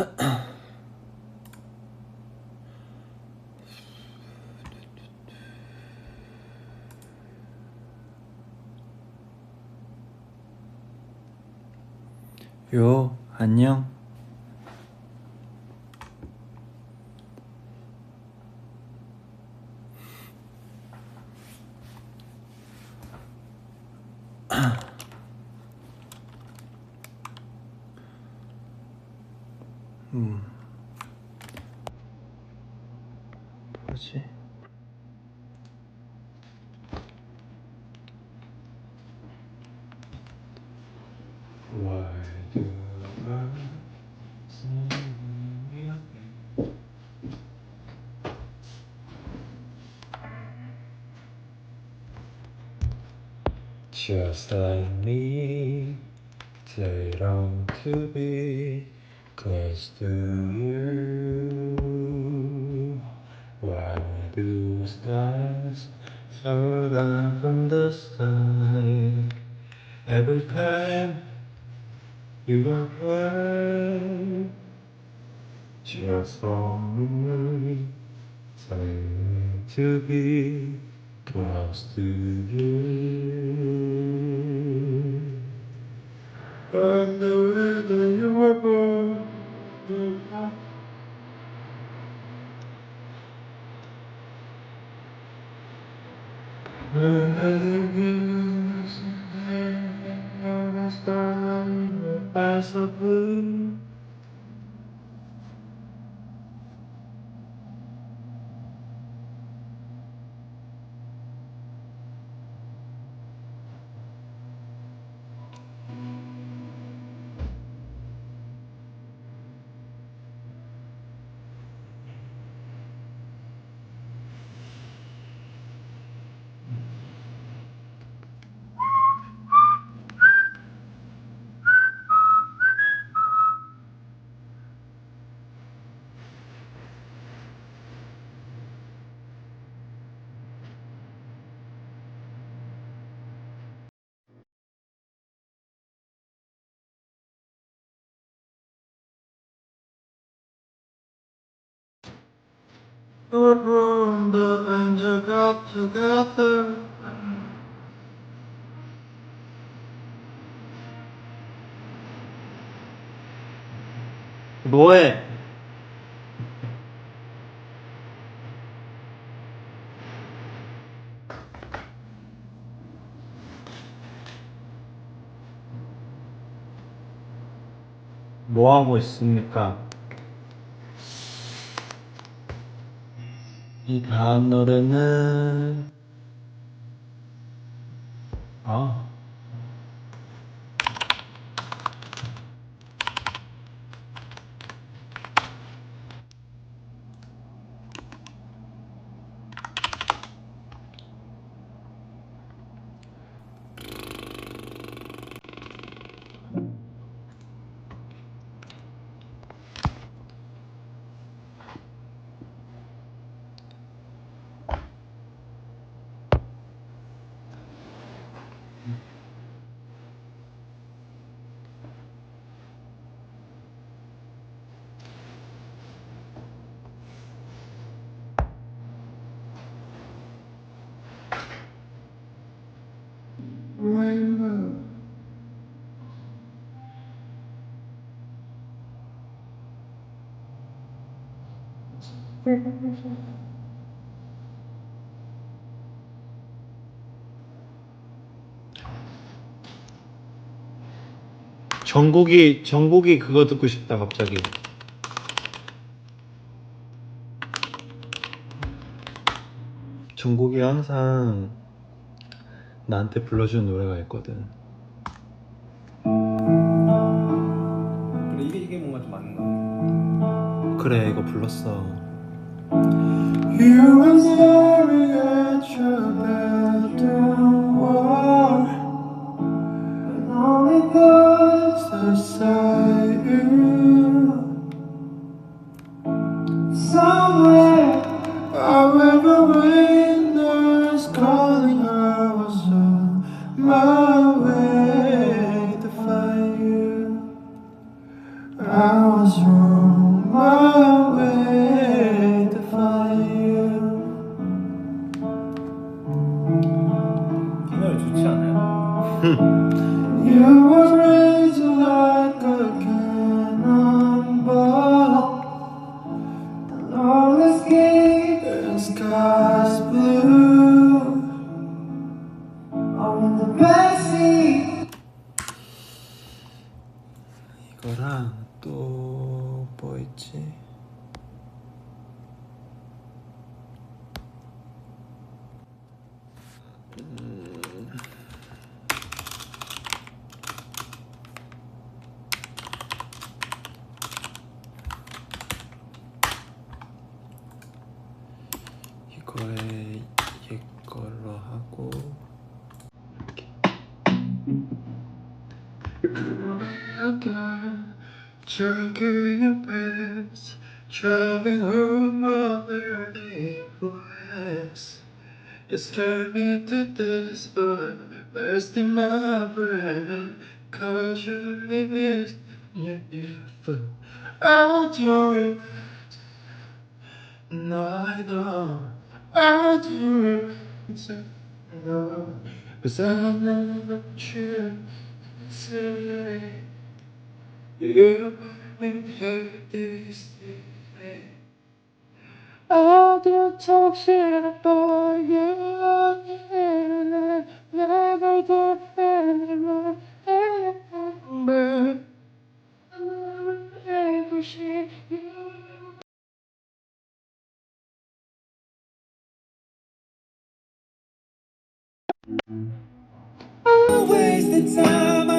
요, 안녕. 음. 뭐지? Why do I see you? Just like me, they long to be close to you. Why do stars fall down from the sky every time? You are right, just for me. To be close to you. As a blue 뭐해? 뭐 하고 있습니까? 이 다음 노래는 아 rainbow. 정국이 정국이 그거 듣고 싶다 갑자기. 정국이 항상 나한테 불러주는 노래가 있거든. 그래 이게 이게 뭔가 좀 맞는 거 같아. 그래 이거 불렀어. You was on like a cannonball. The loneliest gate and sky's blue. On the backseat. 이거랑 또 뭐 있지? 이거에 이걸로 하고 이렇게. 이렇게. Drinking your best, driving home other place. It's turning to this, but best in my brain. Cause you in your I'll do it. No, I don't. I do it. No, cause I never choose to say you make me hurt this way. I don't talk shit about you. Never go anymore. But I appreciate you. waste the time